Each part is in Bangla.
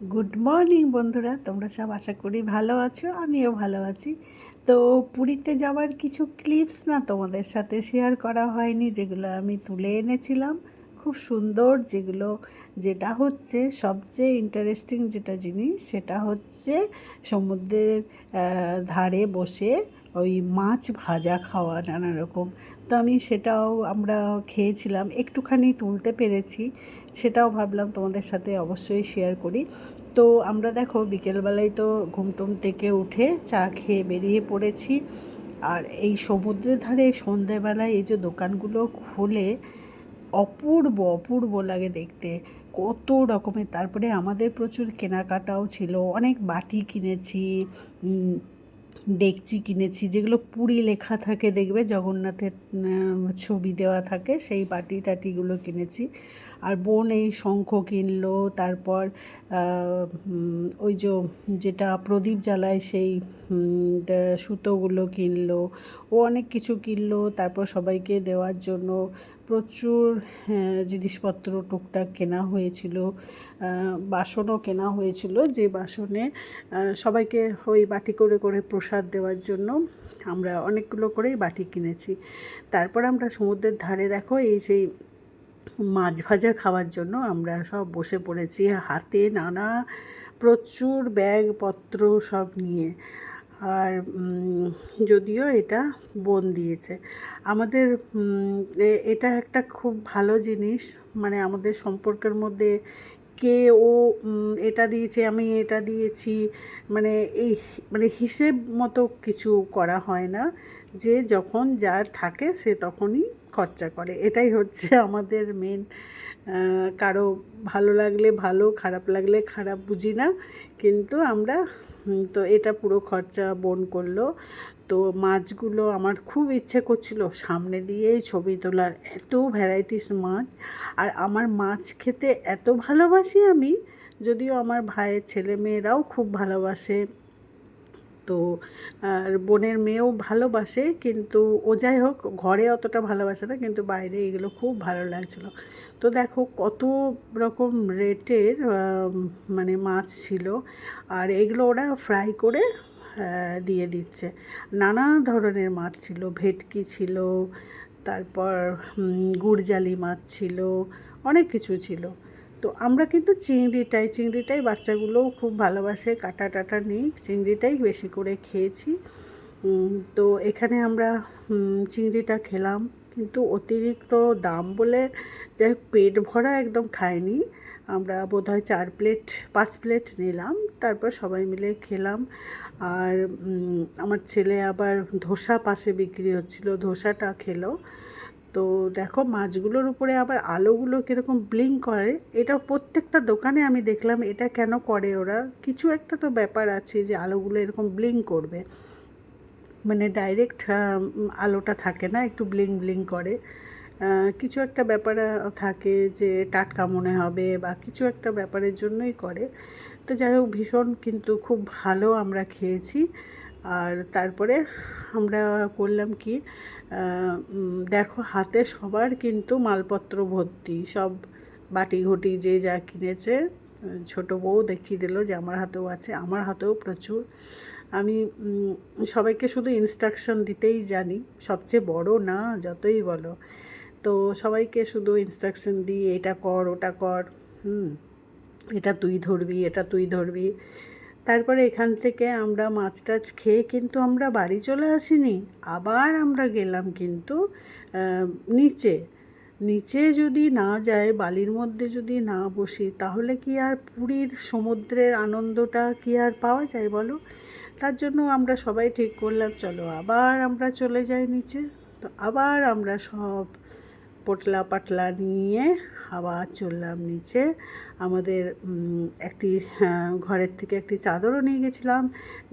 গুড মর্নিং বন্ধুরা। তোমরা সব আশা করি ভালো আছো, আমিও ভালো আছি। তো পুরীতে যাওয়ার কিছু ক্লিপস না তোমাদের সাথে শেয়ার করা হয়নি, যেগুলো আমি তুলে এনেছিলাম। খুব সুন্দর যেগুলো, যেটা হচ্ছে সবচেয়ে ইন্টারেস্টিং যেটা জিনিস, সেটা হচ্ছে সমুদ্রের ধারে বসে ওই মাছ ভাজা খাওয়া নানা রকম। তো আমি সেটাও আমরা খেয়েছিলাম। একটুখানি তুলতে পেরেছি, সেটাও ভাবলাম তোমাদের সাথে অবশ্যই শেয়ার করি। তো আমরা দেখো বিকেলবেলায় তো ঘুমটুম থেকে উঠে চা খেয়ে বেরিয়ে পড়েছি। আর এই সমুদ্রের ধারে সন্ধেবেলায় এই যে দোকানগুলো খুলে, অপূর্ব অপূর্ব লাগে দেখতে। কত রকমের। তারপরে আমাদের প্রচুর কেনাকাটাও ছিল। অনেক বাটি কিনেছি ডেকচি কিনেছি। যেগুলো পুরী লেখা থাকে, দেখবে? জগন্নাথের ছবি দেওয়া থাকে, সেই বাটি টাটিগুলো কিনেছি। আর বোন এই শঙ্খ কিনলো, তারপর ওই যে, যেটা প্রদীপ জ্বালায় সেই সুতোগুলো কিনলো। ও অনেক কিছু কিনলো, তারপর সবাইকে দেওয়ার জন্য প্রচুর হ্যাঁ, জিনিসপত্র টুকটাক কেনা হয়েছিল বাসনও কেনা হয়েছিল যে বাসনে সবাইকে ওই বাটি করে করে প্রসাদ দেওয়ার জন্য আমরা অনেকগুলো করেই বাটি কিনেছি। তারপর আমরা সমুদ্রের ধারে দেখো এই সেই মাছ ভাজা খাওয়ার জন্য আমরা সব বসে পড়েছি হাতে নানা প্রচুর ব্যাগপত্র সব নিয়ে। আর যদিও এটা বোন দিয়েছে। আমাদের এটা একটা খুব ভালো জিনিস মানে আমাদের সম্পর্কের মধ্যে কে ও এটা দিয়েছে, আমি এটা দিয়েছি মানে এই মানে হিসেব মতো কিছু করা হয় না। যে যখন যার থাকে সে তখনই খরচা করে। এটাই হচ্ছে আমাদের মেন কারও ভালো লাগলে ভালো, খারাপ লাগলে খারাপ বুঝি না। কিন্তু আমরা তো এটা পুরো খরচা বোন করল। তো মাছগুলো আমার খুব ইচ্ছে করছিল সামনে দিয়েই ছবি তোলার। এত ভ্যারাইটিস মাছ। আর আমার মাছ খেতে এত ভালোবাসি আমি, যদিও আমার ভাইয়ের ছেলে মেয়েরাও খুব ভালোবাসে। তো আর বোনের মেয়েও ভালোবাসে, কিন্তু ও যাই হোক ঘরে অতটা ভালোবাসে না, কিন্তু বাইরে এগুলো খুব ভালো লাগছিল। তো দেখো কত রকম রেটের মানে মাছ ছিল, আর এগুলো ওরা ফ্রাই করে দিয়ে দিচ্ছে। নানা ধরনের মাছ ছিল, ভেটকি ছিল, তারপর গুড়জালি মাছ ছিল, অনেক কিছু ছিল। তো আমরা কিন্তু চিংড়িটাই চিংড়িটাই বাচ্চাগুলোও খুব ভালোবাসে, কাটা টাটা নেই, চিংড়িটাই বেশি করে খেয়েছি। তো এখানে আমরা চিংড়িটা খেলাম, কিন্তু অতিরিক্ত দাম বলে যাই পেট ভরা একদম খাইনি। আমরা বোধহয় চার প্লেট, পাঁচ প্লেট নিলাম, তারপর সবাই মিলে খেলাম। আর আমার ছেলে আবার ধোসা পাশে বিক্রি হচ্ছিল, ধোসাটা খেলো। তো দেখো মাছগুলোর উপরে আবার আলোগুলো কীরকম ব্লিঙ্ক করে, এটা প্রত্যেকটা দোকানে আমি দেখলাম এটা কেন করে ওরা। কিছু একটা তো ব্যাপার আছে যে আলোগুলো এরকম ব্লিঙ্ক করবে। মানে ডাইরেক্ট আলোটা থাকে না, একটু ব্লিং ব্লিং করে। কিছু একটা ব্যাপার থাকে যে টাটকা মনে হবে বা কিছু একটা ব্যাপারের জন্যই করে। তো যাই হোক, ভীষণ কিন্তু খুব ভালো আমরা খেয়েছি। আর তারপরে আমরা করলাম কি দেখো, হাতে সবার কিন্তু মালপত্র ভর্তি। সব বাটি ঘটি যে যা কিনেছে ছোট বউ দেখিয়ে দিল যে আমার হাতেও আছে, আমার হাতেও প্রচুর। আমি সবাইকে শুধু ইনস্ট্রাকশন দিতেই জানি, সবচেয়ে বড় না, যতই বলো। তো সবাইকে শুধু ইনস্ট্রাকশন দিই, এটা কর, ওটা কর, হুম, এটা তুই ধরবি, এটা তুই ধরবি। তারপরে এখান থেকে আমরা মাছ টাছ খেয়ে কিন্তু আমরা বাড়ি চলে আসিনি। আবার আমরা গেলাম কিন্তু নিচে। নিচে যদি না যায়, বালির মধ্যে যদি না বসি, তাহলে কি আর পুরীর সমুদ্রের আনন্দটা কি আর পাওয়া যায় বলো? তার জন্য আমরা সবাই ঠিক করলাম, চলো আবার আমরা চলে যাই নিচে। তো আবার আমরা সব পোটলা পাটলা নিয়ে আবার চললাম নিচে। আমাদের একটি ঘরের থেকে একটি চাদরও নিয়ে গেছিলাম,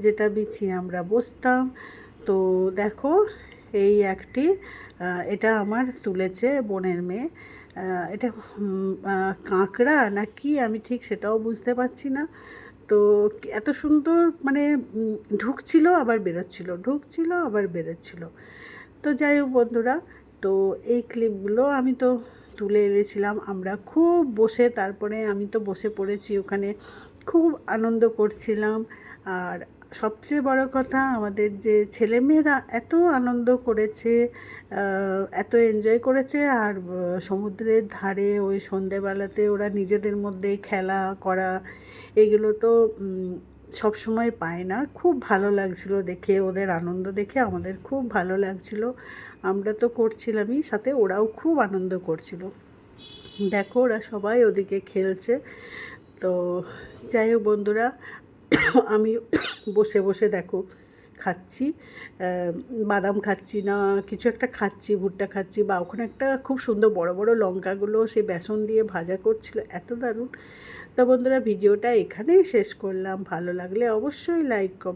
যেটা বিছিয়ে আমরা বসতাম। তো দেখো, এই একটি এটা আমার তুলেছে বোনের মেয়ে। এটা কাঁকড়া না কি আমি ঠিক সেটাও বুঝতে পারছি না। তো এত সুন্দর মানে ঢুকছিল আবার বেরোচ্ছিল, ঢুকছিল আবার বেরোচ্ছিল। তো যাই হোক বন্ধুরা তো এই ক্লিপগুলো আমি তো তুলে এনেছিলাম। আমরা খুব বসে, তারপরে আমি তো বসে পড়েছি ওখানে। খুব আনন্দ করছিলাম। আর সবচেয়ে বড় কথা, আমাদের যে ছেলেমেয়েরা এত আনন্দ করেছে এত এনজয় করেছে, আর সমুদ্রের ধারে ওই সন্ধেবেলাতে ওরা নিজেদের মধ্যে খেলা করা, এগুলো তো সব সময় পায় না। খুব ভালো লাগছিল দেখে, ওদের আনন্দ দেখে আমাদের খুব ভালো লাগছিল। আমরা তো করছিলামই, সাথে ওরাও খুব আনন্দ করছিল। দেখো ওরা সবাই ওদিকে খেলছে। তো যাই হোক বন্ধুরা, আমি বসে বসে দেখো, খাচ্ছি। বাদাম খাচ্ছি না, কিছু একটা খাচ্ছি, ভুট্টা খাচ্ছি বা ওখানে একটা খুব সুন্দর বড় বড় লঙ্কাগুলো সে বেসন দিয়ে ভাজা করছিল, এত দারুণ। তা বন্ধুরা ভিডিওটা এখানেই শেষ করলাম। ভালো লাগলে অবশ্যই লাইক কম